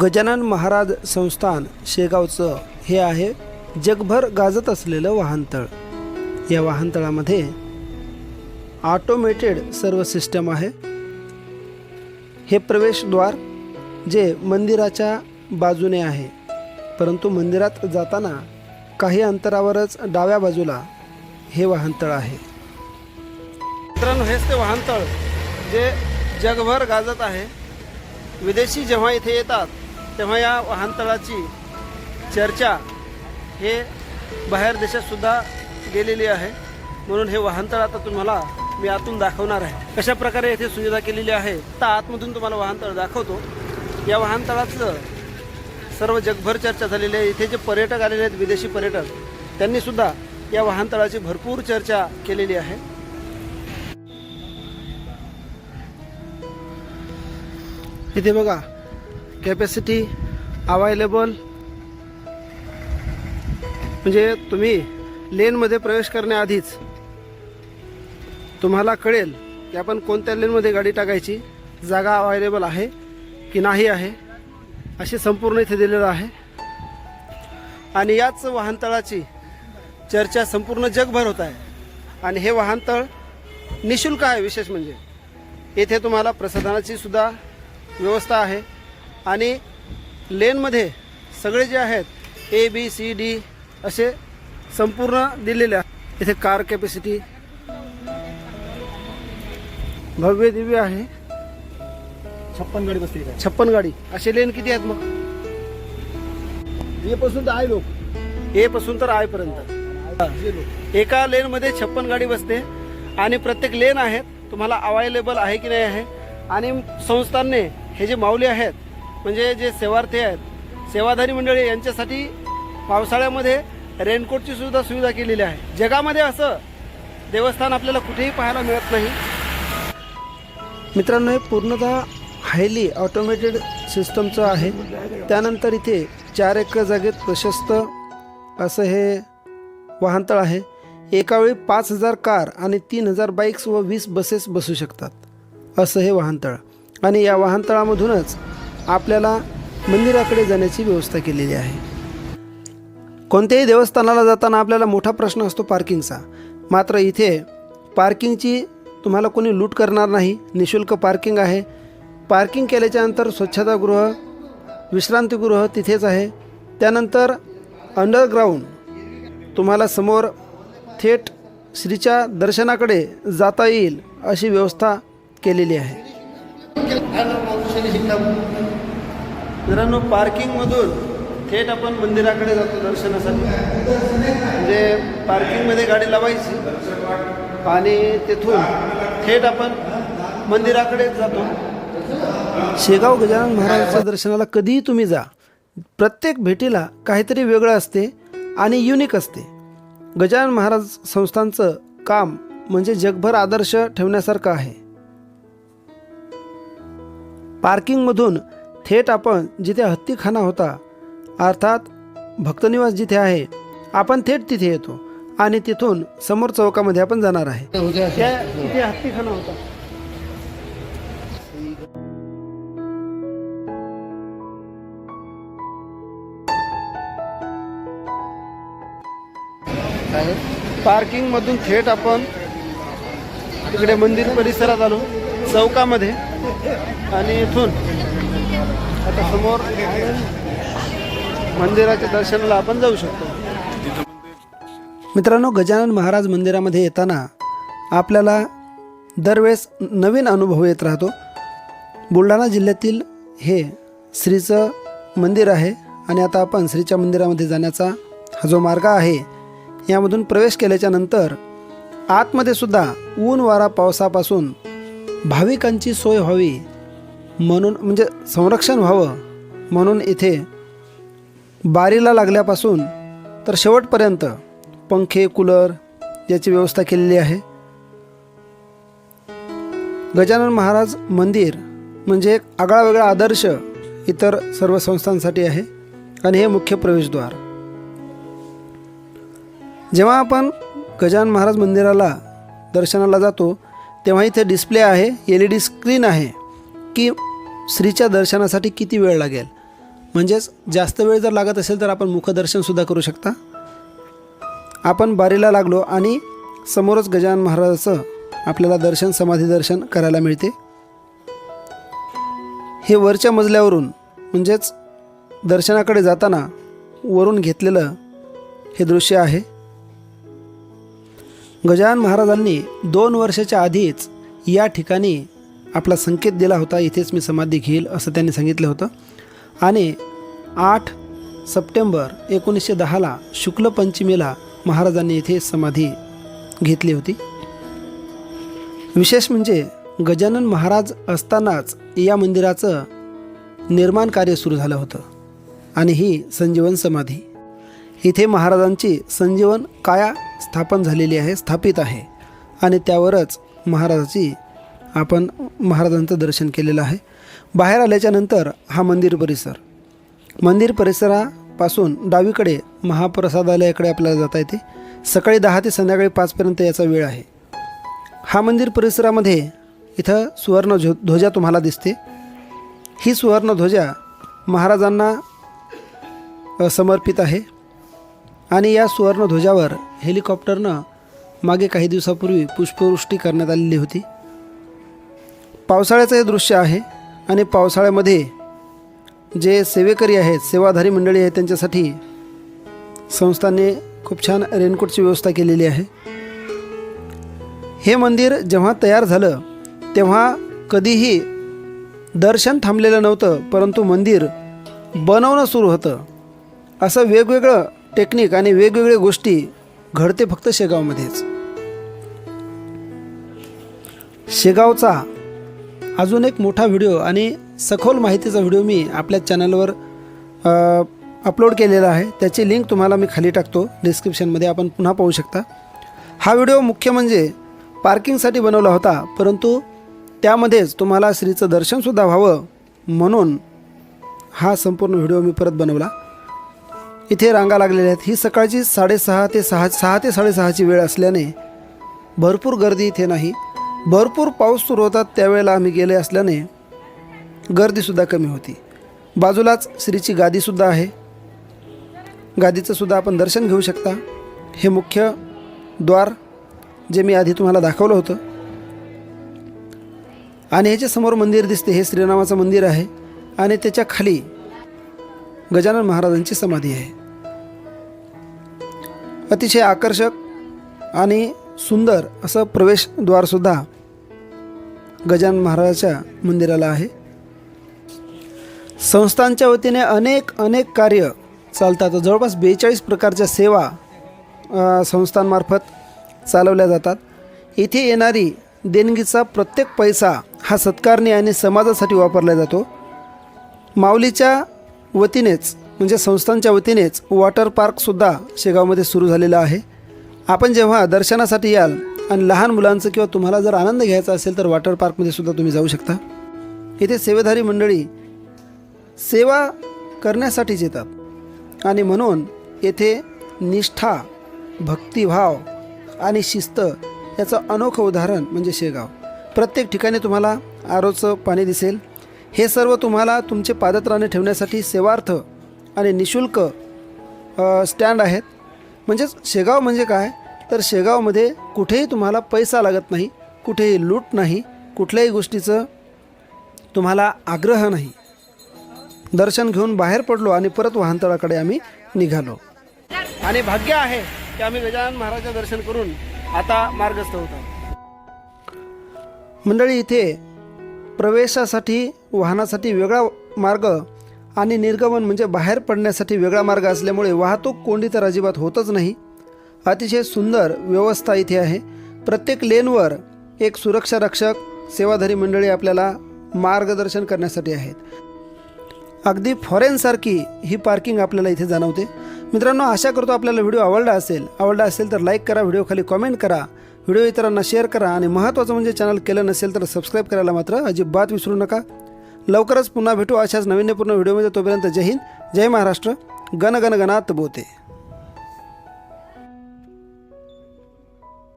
गजानन महाराज संस्थान शेगावचं हे आहे जगभर गाजत असलेलं वाहनतळ. या वाहनतळामध्ये ऑटोमेटेड सर्व सिस्टम आहे. हे प्रवेशद्वार जे मंदिराच्या बाजूने आहे. परंतु मंदिरात जाताना काही अंतरावरच डाव्या बाजूला हे वाहनतळ आहे. मित्रांनो हेच ते वाहनतळ जे जगभर गाजत आहे. विदेशी जेव्हा इथे येतात तेव्हा या वाहनतळाची चर्चा हे बाहेर देशातसुद्धा गेलेली आहे. म्हणून हे वाहनतळ आता तुम्हाला मी आतून दाखवणार आहे. कशा प्रकारे येथे सुविधा केलेली आहे आता आतमधून तुम्हाला वाहनतळ दाखवतो. या वाहनतळाचं सर्व जगभर चर्चा झालेली आहे. इथे जे पर्यटक आलेले आहेत विदेशी पर्यटक त्यांनीसुद्धा या वाहनतळाची भरपूर चर्चा केलेली आहे. इथे बघा कॅपॅसिटी अवायलेबल म्हणजे तुम्ही लेनमध्ये प्रवेश करण्याआधीच तुम्हाला कळेल की आपण कोणत्या लेनमध्ये गाडी टाकायची जागा अवायलेबल आहे की नाही आहे असे संपूर्ण इथे दिलेलं आहे. आणि याच वाहनतळाची चर्चा संपूर्ण जगभर होत आहे. आणि हे वाहनतळ निशुल्क आहे विशेष म्हणजे. येथे तुम्हाला प्रसाधनाची सुद्धा व्यवस्था आहे. आणि लेनमध्ये सगळे जे आहेत ए बी सी डी असे संपूर्ण दिलेले आहे इथे कार कॅपॅसिटी भव्य दिव्य आहे. छप्पन गाडी काय छप्पन गाडी. असे लेन किती आहेत मग? ये पासून तर आहे लोक. ए पासून तर आय पर्यंत. एका लेनमध्ये छप्पन गाडी बसते. आणि प्रत्येक लेन आहेत तुम्हाला अवेलेबल आहे की नाही आहे. आणि संस्थांनी हे जे माऊली आहेत म्हणजे जे सेवार्थी आहेत सेवाधारी मंडळी यांच्यासाठी पावसाळ्यामध्ये रेनकोटची सुद्धा सुविधा केलेली आहे. जगामध्ये असं देवस्थान आपल्याला कुठेही पाहायला मिळत नाही. मित्रांनो हे पूर्णतः हायली ऑटोमेटेड सिस्टमचं आहे. त्यानंतर इथे चार एकर जागेत प्रशस्त असं हे वाहनतळ आहे. एकावेळी पाच हजार कार आणि तीन हजार बाईक्स व वीस बसेस बसू शकतात. असं हे वाहनतळ. आणि या वाहनतळामधूनच आपल्याला मंदिराकडे जाण्याची व्यवस्था केलेली आहे. कोणत्याही देवस्थानाला जाताना आपल्याला मोठा प्रश्न असतो पार्किंगचा. मात्र इथे पार्किंगची तुम्हाला कोणी लूट करणार नाही निशुल्क पार्किंग आहे. पार्किंग केल्याच्यानंतर स्वच्छतागृह विश्रांतीगृह तिथेच आहे. त्यानंतर अंडरग्राऊंड तुम्हाला समोर थेट श्रीच्या दर्शनाकडे जाता येईल अशी व्यवस्था केलेली आहे. मित्रांनो पार्किंगमधून थेट आपण मंदिराकडे जातो दर्शनासाठी. म्हणजे पार्किंगमध्ये गाडी लावायची आणि तिथून थेट आपण मंदिराकडे जातो. शेगाव गजानन महाराजांच्या दर्शनाला कधीही तुम्ही जा. प्रत्येक भेटीला काहीतरी वेगळं असते आणि युनिक असते. गजानन महाराज संस्थांचं काम म्हणजे जगभर आदर्श ठेवण्यासारखं आहे. पार्किंगमधून थेट आपण जिथे हत्तीखाना होता अर्थात भक्तनिवास जिथे आहे आपण थेट तिथे येतो आणि तिथून समोर चौकामध्ये आपण जाणार आहे. त्या तिथे हत्तीखाना होता. पार्किंग मधून थेट आपण तिकडे मंदिर परिसरात आलो चौकामध्ये आणि इथून आता समोर मंदिराच्या दर्शनाला आपण जाऊ शकतो. मित्रांनो गजानन महाराज मंदिरामध्ये येताना आपल्याला दरवेळेस नवीन अनुभव येत राहतो. बुलढाणा जिल्ह्यातील हे श्रीचं मंदिर आहे आणि आता आपण श्रीच्या मंदिरामध्ये जाण्याचा हा जो मार्ग आहे यामधून प्रवेश केल्याच्यानंतर आतमध्ये सुद्धा ऊन वारा पावसापासून भाविकांची सोय व्हावी म्हणून म्हणजे संरक्षण व्हावं म्हणून इथे बारीला लागल्यापासून तर शेवटपर्यंत पंखे कूलर याची व्यवस्था केलेली आहे. गजानन महाराज मंदिर म्हणजे एक आगळा वेगळा आदर्श इतर सर्व संस्थांसाठी आहे आणि हे मुख्य प्रवेशद्वार. जेव्हा आपण गजानन महाराज मंदिराला दर्शनाला जातो तेव्हा इथे डिस्प्ले आहे एल ई डी स्क्रीन आहे. की श्रीच्या दर्शनासाठी किती वेळ लागेल? म्हणजेच जास्त वेळ जर लागत असेल तर आपण मुखदर्शनसुद्धा करू शकता. आपण बारीला लागलो आणि समोरच गजानन महाराजाचं आपल्याला दर्शन समाधी दर्शन करायला मिळते. हे वरच्या मजल्यावरून म्हणजेच दर्शनाकडे जाताना वरून घेतलेलं हे दृश्य आहे. गजानन महाराजांनी दोन वर्षाच्या आधीच या ठिकाणी आपला संकेत दिला होता इथेच मी समाधी घेईल असं त्यांनी सांगितलं होतं. आणि आठ सप्टेंबर एकोणीसशे दहाला शुक्ल पंचमीला महाराजांनी इथे समाधी घेतली होती. विशेष म्हणजे गजानन महाराज असतानाच या मंदिराचं निर्माण कार्य सुरू झालं होतं आणि ही संजीवन समाधी. इथे महाराजांची संजीवन काया स्थापन झालेली आहे स्थापित आहे आणि त्यावरच महाराजाची आपण महाराजांचं दर्शन केलेलं आहे. बाहेर आल्याच्यानंतर हा मंदिर परिसर. मंदिर परिसरापासून डावीकडे महाप्रसादालयाकडे आपल्याला जाता येते. सकाळी दहा ते संध्याकाळी पाचपर्यंत याचा वेळ आहे. हा मंदिर परिसरामध्ये इथं सुवर्ण झो ध्वजा तुम्हाला दिसते. ही सुवर्ण ध्वजा महाराजांना समर्पित आहे. आणि या सुवर्ण ध्वजावर हेलिकॉप्टरनं मागे काही दिवसापूर्वी पुष्पवृष्टी करण्यात आलेली होती. पावसाळ्याचं हे दृश्य आहे आणि पावसाळ्यामध्ये जे सेवेकरी आहेत सेवाधारी मंडळी आहेत त्यांच्यासाठी संस्थांनी खूप छान रेनकोटची व्यवस्था केलेली आहे. हे मंदिर जेव्हा तयार झालं तेव्हा कधीही दर्शन थांबलेलं नव्हतं परंतु मंदिर बनवणं सुरू होतं. असं वेगवेगळं टेक्निक आणि वेगवेगळ्या गोष्टी घडते फक्त शेगावमध्येच. शेगावचा अजून एक मोठा व्हिडिओ आणि सखोल माहितीचा व्हिडिओ मी आपल्या चॅनलवर अपलोड केलेला आहे. त्याची लिंक तुम्हाला मी खाली टाकतो डिस्क्रिप्शनमध्ये आपण पुन्हा पाहू शकता. हा व्हिडिओ मुख्य म्हणजे पार्किंगसाठी बनवला होता परंतु त्यामध्येच तुम्हाला श्रीचं दर्शनसुद्धा व्हावं म्हणून हा संपूर्ण व्हिडिओ मी परत बनवला. इथे रांगा लागलेल्या आहेत. ही सकाळची साडेसहा ते सहा सहा ते साडेसहाची वेळ असल्याने भरपूर गर्दी इथे नाही. भरपूर पाऊस सुरू होतात त्यावेळेला आम्ही गेले असल्याने गर्दीसुद्धा कमी होती. बाजूलाच श्रीची गादीसुद्धा आहे. गादीचंसुद्धा आपण दर्शन घेऊ शकता. हे मुख्य द्वार जे मी आधी तुम्हाला दाखवलं होतं. आणि ह्याच्या समोर मंदिर दिसते हे श्रीरामाचं मंदिर आहे. आणि त्याच्याखाली गजानन महाराजांची समाधी आहे. अतिशय आकर्षक आणि सुंदर असं प्रवेशद्वारसुद्धा गजानन महाराजाच्या मंदिराला आहे. संस्थांच्या वतीने अनेक अनेक कार्य चालतात. जवळपास बेचाळीस प्रकारच्या सेवा संस्थांमार्फत चालवल्या जातात. इथे येणारी देणगीचा प्रत्येक पैसा हा सत्कारणी आणि समाजासाठी वापरला जातो. माऊलीच्या वतीनेच म्हणजे संस्थांच्या वतीनेच वॉटर पार्कसुद्धा शेगावमध्ये सुरू झालेलं आहे. आपण जेव्हा दर्शनासाठी याल आणि लहान मुलांचं किंवा तुम्हाला जर आनंद घ्यायचा असेल तर वॉटर पार्कमध्ये सुद्धा तुम्ही जाऊ शकता. इथे सेवेधारी मंडळी सेवा करण्यासाठीच येतात. आणि म्हणून येथे निष्ठा भक्तिभाव आणि शिस्त याचं अनोखं उदाहरण म्हणजे शेगाव. प्रत्येक ठिकाणी तुम्हाला आरोचं पाणी दिसेल. हे सर्व तुम्हाला तुमचे पादत्राणे ठेवण्यासाठी सेवार्थ आणि निशुल्क स्टँड आहेत. म्हणजेच शेगाव म्हणजे काय? तर शेगावमध्ये कुठेही तुम्हाला पैसा लागत नाही कुठेही लूट नाही कुठल्याही गोष्टीचं तुम्हाला आग्रह नाही. दर्शन घेऊन बाहेर पडलो आणि परत वाहनतळाकडे आम्ही निघालो. आणि भाग्य आहे की आम्ही गजानन महाराजचं दर्शन करून आता मार्गस्थ होतो. मंडळी इथे प्रवेशासाठी वाहनासाठी वेगळा मार्ग आणि निर्गमन म्हणजे बाहेर पडण्यासाठी वेगळा मार्ग असल्यामुळे वाहतूक कोंडी तर अजिबात होतच नाही. अतिशय सुंदर व्यवस्था इथे आहे. प्रत्येक लेनवर एक सुरक्षा रक्षक सेवाधारी मंडळी आपल्याला मार्गदर्शन करण्यासाठी आहेत. अगदी फॉरेनसारखी ही पार्किंग आपल्याला इथे जाणवते. मित्रांनो आशा करतो आपल्याला व्हिडिओ आवडला असेल. आवडला असेल तर लाईक करा व्हिडिओखाली कॉमेंट करा. व्हिडिओ इतरांना शेअर करा आणि महत्त्वाचं म्हणजे चॅनल केलं नसेल तर सबस्क्राईब करायला मात्र अजिबात विसरू नका. लवकरच पुन्हा भेटू अशाच नवीन्यपूर्ण व्हिडिओमध्ये तोपर्यंत जय हिंद जय महाराष्ट्र गणगणगणात बोते.